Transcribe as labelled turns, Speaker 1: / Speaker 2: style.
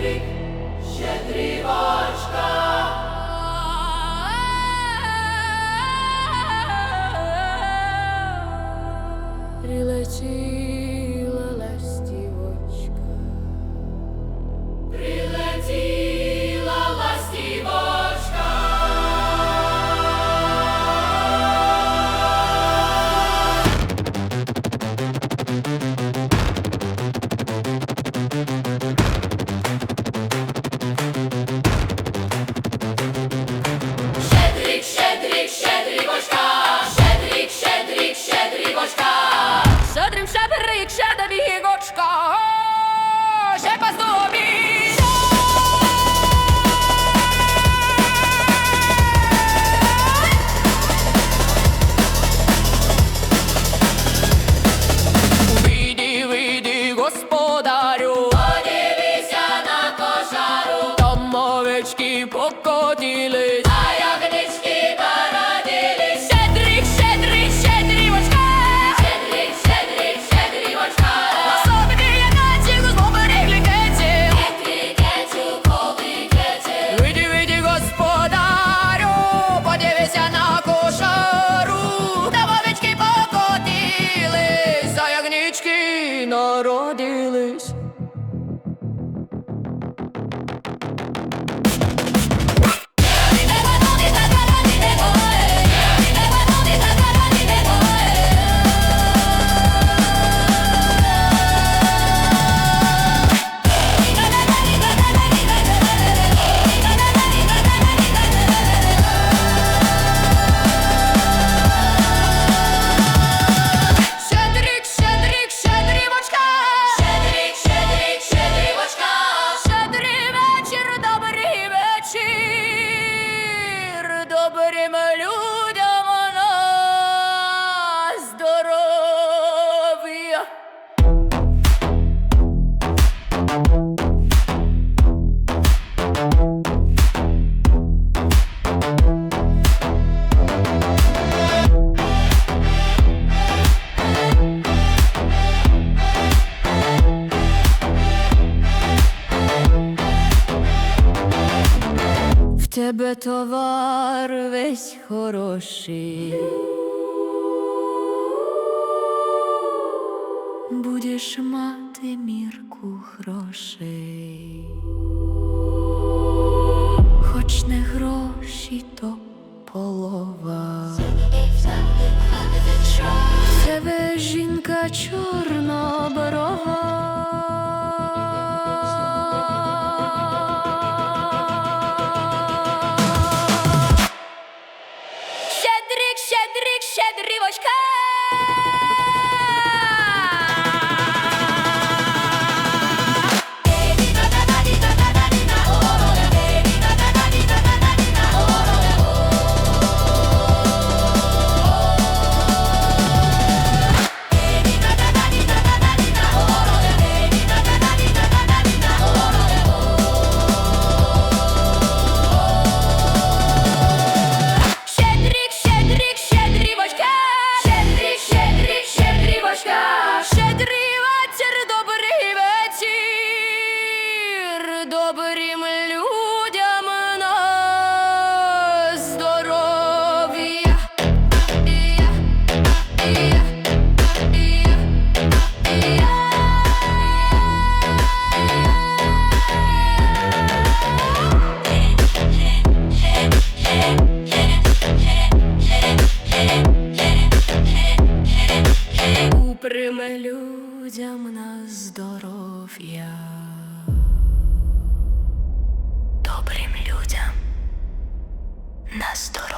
Speaker 1: щедрі,
Speaker 2: щедрівачка. Прилечи. Яблочки покотились, а ягодички породились. Щедрик, щедрик, щедрівочка, щедрик, щедрик, щедрівочка. Особи господарю, подивися на кошару. Народились. memory тебе товар весь хороший, будеш мати мірку грошей, хоч не гроші, то полова. Тебе жінка чорноборова. estoy